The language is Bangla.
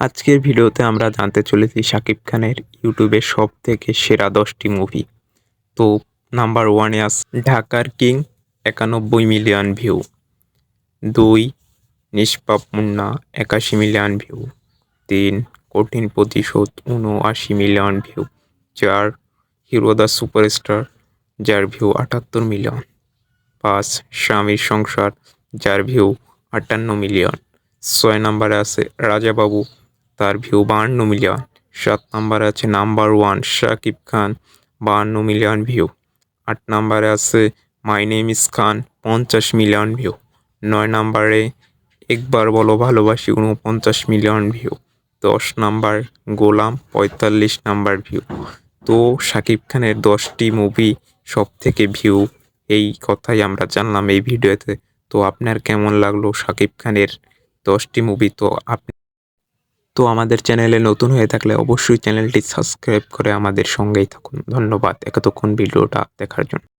আজকের ভিডিওতে আমরা জানতে চলেছি শাকিব খানের ইউটিউবের সব থেকে সেরা দশটি মুভি তো নাম্বার ওয়ানে আস ঢাকার কিং, একানব্বই মিলিয়ন ভিউ দুই, নিষ্পাপ মুন্না, একাশি মিলিয়ন ভিউ তিন, কঠিন প্রতিশোধ উনআশি মিলিয়ন ভিউ চার হিরো দ্য সুপারস্টার, যার ভিউ আটাত্তর মিলিয়ন পাঁচ, স্বামীর সংসার, যার ভিউ আটান্ন মিলিয়ন ছয় নম্বরে আছে রাজাবাবু তার ভিউ বাহান্ন মিলিয়ন সাত নম্বরে আছে নাম্বার ওয়ান শাকিব খান, বাহান্ন মিলিয়ন ভিউ আট নম্বরে আছে মাই নেম ইস খান পঞ্চাশ মিলিয়ন ভিউ নয় নম্বরে একবার বলো ভালোবাসি উনপঞ্চাশ মিলিয়ন ভিউ দশ নাম্বার গোলাম, পঁয়তাল্লিশ নাম্বার ভিউ তো শাকিব খানের দশটি মুভি সব থেকে ভিউ এই কথাই আমরা জানলাম এই ভিডিওতে তো। আপনার কেমন লাগল শাকিব খানের দশটি মুভি তো আপনি তো আমাদের চ্যানেলে নতুন হয়ে থাকলে অবশ্যই চ্যানেলটি সাবস্ক্রাইব করে আমাদের সঙ্গেই থাকুন। ধন্যবাদ। এতক্ষণ ভিডিওটা দেখার জন্য।